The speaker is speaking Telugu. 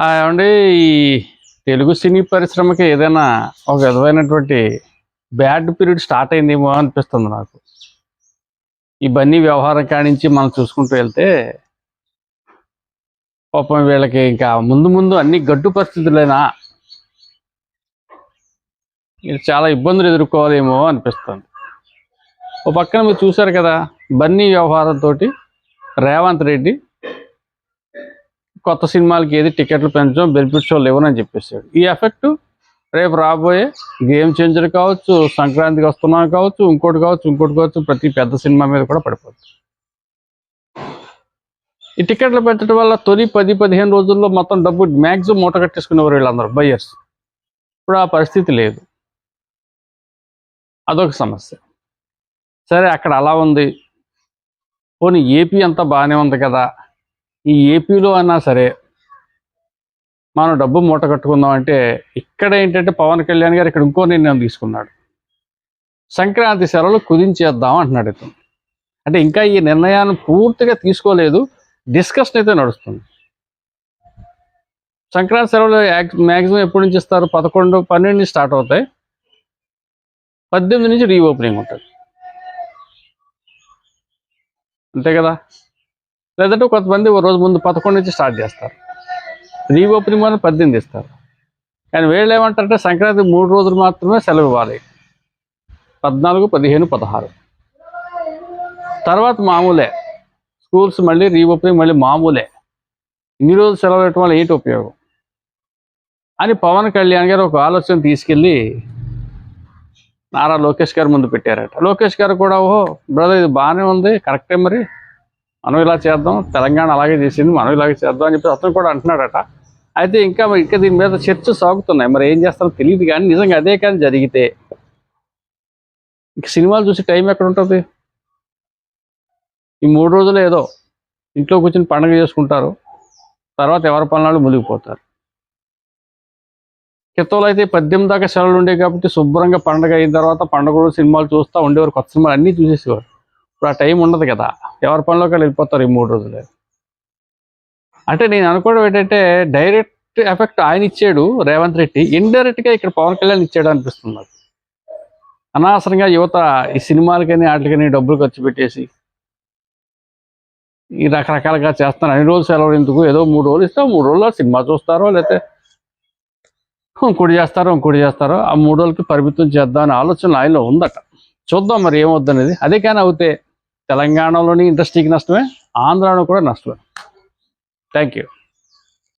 ఆ, ఏమండి ఈ తెలుగు సినీ పరిశ్రమకి ఏదైనా ఒక విధమైనటువంటి బ్యాడ్ పీరియడ్ స్టార్ట్ అయిందేమో అనిపిస్తుంది నాకు. ఈ బన్నీ వ్యవహారం కానించి మనం చూసుకుంటూ వెళ్తే పాపం వీళ్ళకి ఇంకా ముందు ముందు అన్ని గడ్డు పరిస్థితులైనా మీరు చాలా ఇబ్బందులు ఎదుర్కోవాలేమో అనిపిస్తుంది. ఓ పక్కన మీరు చూశారు కదా బన్నీ వ్యవహారంతో రేవంత్ రెడ్డి కొత్త సినిమాలకి ఏది టికెట్లు పెంచడం బెనిఫిట్ షోలు ఇవ్వనని చెప్పేసాడు ఈ ఎఫెక్ట్ రేపు రాబోయే గేమ్ చేంజర్ కావచ్చు సంక్రాంతికి వస్తున్నాం కావచ్చు ఇంకోటి కావచ్చు ఇంకోటి కావచ్చు ప్రతి పెద్ద సినిమా మీద కూడా పడిపోతుంది ఈ టికెట్లు పెట్టడం వల్ల తొలి పది పదిహేను రోజుల్లో మొత్తం డబ్బు మ్యాక్సిమం మూట కట్టేసుకునేవారు వీళ్ళందరూ బయ్యర్స్. ఇప్పుడు ఆ పరిస్థితి లేదు. అదొక సమస్య. సరే అక్కడ అలా ఉంది. పోనీ ఏపీ అంతా బాగానే ఉంది కదా? ఈ ఏపీలో అయినా సరే మనం డబ్బు మూట కట్టుకుందాం అంటే ఇక్కడ ఏంటంటే పవన్ కళ్యాణ్ గారు ఇక్కడ ఇంకో నిర్ణయం తీసుకున్నాడు. సంక్రాంతి సెలవులు కుదించేద్దాం అంటున్నాడు ఇతను. అంటే ఇంకా ఈ నిర్ణయాన్ని పూర్తిగా తీసుకోలేదు డిస్కషన్ అయితే నడుస్తుంది. సంక్రాంతి సెలవులు మ్యాక్సిమం ఎప్పటి నుంచి ఇస్తారు? పదకొండు పన్నెండు నుంచి స్టార్ట్ అవుతాయి. పద్దెనిమిది నుంచి రీఓపెనింగ్ ఉంటుంది. అంతే కదా? లేదంటే కొంతమంది ఓ రోజు ముందు పదకొండు నుంచి స్టార్ట్ చేస్తారు. రీఓపెనింగ్ మాత్రం పద్దెనిమిది ఇస్తారు. కానీ వీళ్ళు ఏమంటారంటే సంక్రాంతి మూడు రోజులు మాత్రమే సెలవు ఇవ్వాలి. పద్నాలుగు పదిహేను పదహారు. తర్వాత మామూలే. స్కూల్స్ మళ్ళీ రీఓపెనింగ్ మళ్ళీ మామూలే. ఇన్ని రోజులు సెలవు ఇవ్వటం వల్ల ఏంటి ఉపయోగం? అని పవన్ కళ్యాణ్ గారు ఒక ఆలోచన తీసుకెళ్ళి నారా లోకేష్ గారు ముందు పెట్టారట. లోకేష్ గారు కూడా ఓహో బ్రదర్ ఇది బాగానే ఉంది కరెక్టే మరి. మనం ఇలా చేద్దాం తెలంగాణ అలాగే చేసింది మనం ఇలాగే చేద్దాం అని చెప్పి అతను కూడా అంటున్నాడట. అయితే ఇంకా ఇంకా దీని మీద చర్చ సాగుతున్నాయి. మరి ఏం చేస్తారో తెలియదు కానీ నిజంగా అదే కానీ జరిగితే ఇక సినిమాలు చూసి టైం ఎక్కడ ఉంటుంది? ఈ మూడు రోజులు ఏదో ఇంట్లో కూర్చొని పండుగ చేసుకుంటారు తర్వాత ఎవరి పనులు మునిగిపోతారు. క్రితంలో అయితే పద్దెనిమిది దాకా సెలవులు ఉండేవి కాబట్టి శుభ్రంగా పండగ అయిన తర్వాత పండుగ సినిమాలు చూస్తూ ఉండేవారు కొత్త సినిమాలు అన్నీ చూసేసేవారు. ఇప్పుడు ఆ టైం ఉండదు కదా. ఎవరి పనిలోకి వెళ్ళిపోతారు ఈ మూడు రోజులు. అంటే నేను అనుకోవడం ఏంటంటే డైరెక్ట్ ఎఫెక్ట్ ఆయన ఇచ్చాడు రేవంత్ రెడ్డి. ఇండైరెక్ట్గా ఇక్కడ పవన్ కళ్యాణ్ ఇచ్చాడు అనిపిస్తుంది నాకు. అనవసరంగా యువత ఈ సినిమాలకని వాటికని డబ్బులు ఖర్చు పెట్టేసి ఈ రకరకాలుగా చేస్తాను అన్ని రోజులు సెలవు ఎందుకు? ఏదో మూడు రోజులు ఇస్తాం మూడు రోజుల్లో సినిమా చూస్తారో లేకపోతే ఇంకోటి చేస్తారో ఇంకోటి చేస్తారో ఆ మూడు రోజులకి పరిమితం చేద్దాం అనే ఆలోచన ఆయనలో ఉందట. చూద్దాం మరి ఏమవుద్దనేది అదే కానీ అవుతే తెలంగాణలోని ఇండస్ట్రీకి నష్టమే ఆంధ్రాలో కూడా నష్టమే. Thank you